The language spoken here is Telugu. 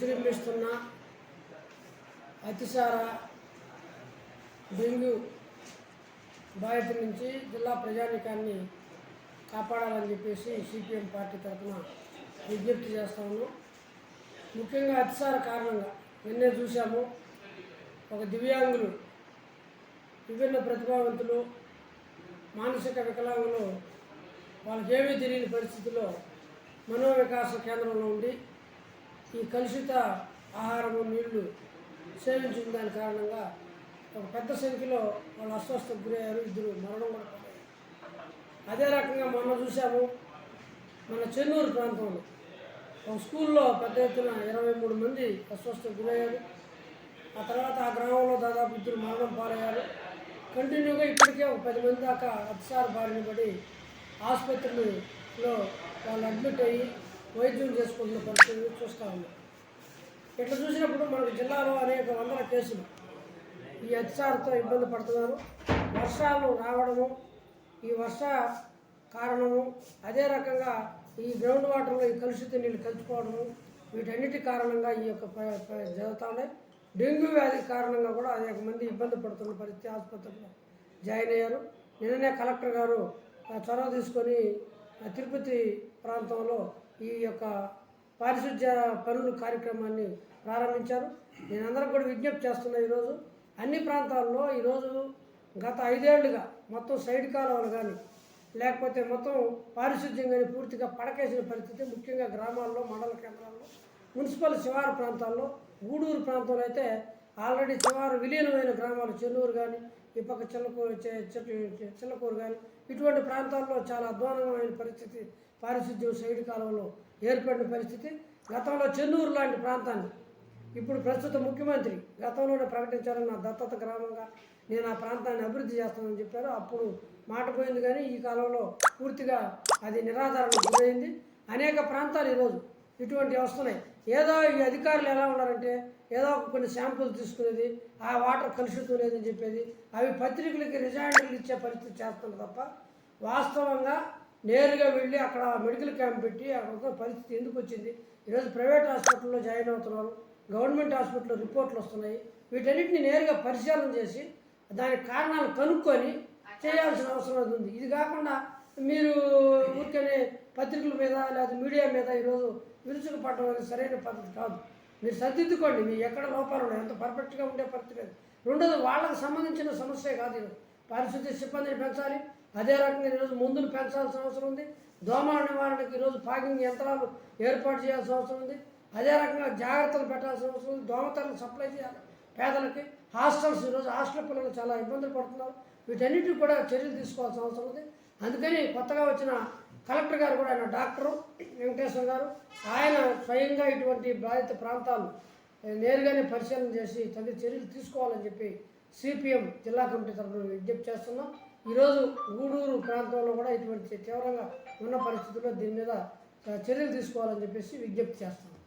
విజృంభిస్తున్న అతిసార డెంగ్యూ బాధిత నుంచి జిల్లా ప్రజానికాన్ని కాపాడాలని చెప్పేసి సిపిఎం పార్టీ తరఫున విజ్ఞప్తి చేస్తాను ముఖ్యంగా అతిసార కారణంగా నిన్నే చూశాము. ఒక దివ్యాంగులు విభిన్న ప్రతిభావంతులు మానసిక వికలాంగులు వాళ్ళకేమీ తెలియని పరిస్థితిలో మనోవికాస కేంద్రంలో ఉండి ఈ కలుషిత ఆహారము నీళ్ళు సేవించిన దాని కారణంగా ఒక పెద్ద సంఖ్యలో వాళ్ళు అస్వస్థకు గురయ్యారు ఇద్దరు మరణం కూడా అదే రకంగా మొన్న చూసాము మన చెన్నూరు ప్రాంతంలో ఒక స్కూల్లో పెద్ద ఎత్తున ఇరవై మూడు మంది అస్వస్థకు గురయ్యారు. ఆ తర్వాత ఆ గ్రామంలో దాదాపు ఇద్దరు మరణం పాలయ్యారు. కంటిన్యూగా ఇప్పటికే ఒక పది మంది దాకా అతిసార బారిన పడి ఆసుపత్రిలో వాళ్ళు అడ్మిట్ అయ్యి వైద్యం చేసుకుంటున్న పరిస్థితి చూస్తూ ఉన్నాం. ఇట్లా చూసినప్పుడు మనకు జిల్లాలో అనేక వందల కేసులు. ఈ హెచ్ఆర్తో ఇబ్బంది పడుతున్నారు. వర్షాలు రావడము ఈ వర్ష కారణము అదే రకంగా ఈ గ్రౌండ్ వాటర్లో ఈ కలుషిత నీళ్ళు కలిసిపోవడము వీటన్నిటి కారణంగా ఈ యొక్క ప- డెంగ్యూ వ్యాధి కారణంగా కూడా అనేక మంది ఇబ్బంది పడుతున్న పరిస్థితి ఆసుపత్రిలో జాయిన్ అయ్యారు. నిన్ననే కలెక్టర్ గారు చొరవ తీసుకొని తిరుపతి ప్రాంతంలో ఈ యొక్క పారిశుధ్య పనులు కార్యక్రమాన్ని ప్రారంభించారు. నేను అందరికి కూడా విజ్ఞప్తి చేస్తున్నా ఈరోజు అన్ని ప్రాంతాల్లో ఈరోజు గత ఐదేళ్ళుగా మొత్తం సైడ్ కాలువలు కానీ లేకపోతే మొత్తం పారిశుద్ధ్యం కానీ పూర్తిగా పడకేసిన పరిస్థితి ముఖ్యంగా గ్రామాల్లో మండల కేంద్రాల్లో మున్సిపల్ శివారు ప్రాంతాల్లో గూడూరు ప్రాంతంలో అయితే ఆల్రెడీ శివారు విలీనమైన గ్రామాలు చెన్నూరు కానీ ఈ పక్క చిల్లకూర చెట్లు చిల్లకూరు కానీ ఇటువంటి ప్రాంతాల్లో చాలా అధ్వానమైన పరిస్థితి పారిశుద్ధ్యం సైడ్ కాలంలో ఏర్పడిన పరిస్థితి. గతంలో చెన్నూరు లాంటి ప్రాంతాన్ని ఇప్పుడు ప్రస్తుత ముఖ్యమంత్రి గతంలోనే ప్రకటించారు నా దత్తత గ్రామంగా నేను ఆ ప్రాంతాన్ని అభివృద్ధి చేస్తానని చెప్పారు. అప్పుడు మాట పోయింది కానీ ఈ కాలంలో పూర్తిగా అది నిరాధారణ గురైంది. అనేక ప్రాంతాలు ఈరోజు ఇటువంటివి వస్తున్నాయి ఏదో ఈ అధికారులు ఎలా ఉన్నారంటే ఏదో ఒక కొన్ని శాంపుల్ తీసుకునేది ఆ వాటర్ కలుషితం లేదని చెప్పేది అవి పత్రికలకి రిజైండర్లు ఇచ్చే పరిస్థితి చేస్తున్నారు తప్ప వాస్తవంగా నేరుగా వెళ్ళి అక్కడ మెడికల్ క్యాంప్ పెట్టి అక్కడ పరిస్థితి ఎందుకు వచ్చింది? ఈరోజు ప్రైవేట్ హాస్పిటల్లో జాయిన్ అవుతున్నారు గవర్నమెంట్ హాస్పిటల్లో రిపోర్ట్లు వస్తున్నాయి వీటన్నిటిని నేరుగా పరిశీలన చేసి దానికి కారణాలు కనుక్కొని చేయాల్సిన అవసరం ఉంది? ఇది కాకుండా మీరు ఊరికనే పత్రికల మీద లేదా మీడియా మీద ఈరోజు విరుచుకుపడడం అనేది సరైన పద్ధతి కాదు. మీరు సర్దిద్దుకోండి మీ ఎక్కడ లోపాలు ఉన్నాయి ఎంత పర్ఫెక్ట్గా ఉండే పరిస్థితి లేదు. రెండోది వాళ్ళకి సంబంధించిన సమస్య కాదు ఇది. పారిశుద్ధ్య సిబ్బందిని పెంచాలి. అదే రకంగా ఈరోజు మందులు పెంచాల్సిన అవసరం ఉంది. దోమల నివారణకు ఈరోజు ఫాగింగ్ యంత్రాలు ఏర్పాటు చేయాల్సిన అవసరం ఉంది. అదే రకంగా జాగ్రత్తలు పెట్టాల్సిన అవసరం ఉంది. దోమతలను సప్లై చేయాలి. పేదలకి హాస్టల్స్ ఈరోజు హాస్టల్ పిల్లలు చాలా ఇబ్బందులు పడుతున్నారు. వీటన్నిటికి కూడా చర్యలు తీసుకోవాల్సిన అవసరం ఉంది. అందుకని కొత్తగా వచ్చిన కలెక్టర్ గారు కూడా ఆయన డాక్టరు వెంకటేశ్వర గారు ఆయన స్వయంగా ఇటువంటి బాధిత ప్రాంతాలు నేరుగానే పరిశీలన చేసి తగిన చర్యలు తీసుకోవాలని చెప్పి సిపిఎం జిల్లా కమిటీ తరఫున విజ్ఞప్తి చేస్తున్నాం. ఈరోజు గూడూరు ప్రాంతంలో కూడా ఇటువంటి తీవ్రంగా ఉన్న పరిస్థితుల్లో దీని మీద చర్యలు తీసుకోవాలని చెప్పేసి విజ్ఞప్తి చేస్తున్నాం.